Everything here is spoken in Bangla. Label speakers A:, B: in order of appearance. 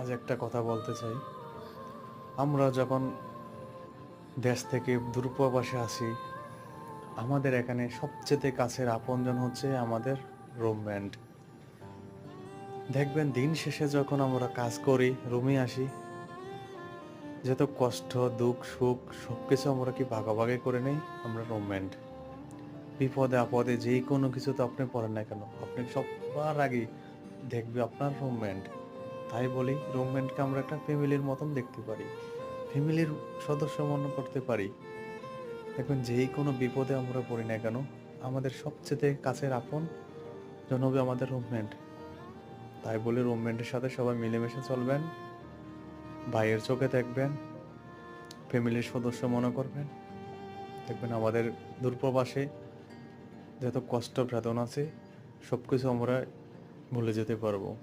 A: আজ একটা কথা বলতে চাই। আমরা যখন দেশ থেকে দূরপ্রবাসে আসি আমাদের এখানে সবচেয়ে কাছের আপনজন হচ্ছে আমাদের রুমমেন্ট দেখবেন, দিন শেষে যখন আমরা কাজ করি রুমে আসি, যত কষ্ট, দুঃখ, সুখ সব কিছু আমরা কি ভাগাভাগি করে নেই? আমরা রুমমেন্ট বিপদে আপদে যেই কোনো কিছু তো আপনি পড়েন না কেন, আপনি সবার আগে দেখবে আপনার রুমমেন্ট তাই বলি রুমমেন্টকে আমরা একটা ফ্যামিলির মতন দেখতে পারি। ফ্যামিলির সদস্য মনে করতে পারি। দেখবেন যেই কোনো বিপদে আমরা পড়ি না কেন, আমাদের সবচেয়ে কাছের আপন জন হবে আমাদের রুমমেন্ট তাই বলে রুমমেন্টের সাথে সবাই মিলেমিশে চলবেন, ভাইয়ের চোখে দেখবেন ফ্যামিলির সদস্য মনে করবেন। দেখবেন আমাদের দূরপ্রবাসে যত কষ্ট বেদনা আছে সব কিছু আমরা ভুলে যেতে পারব।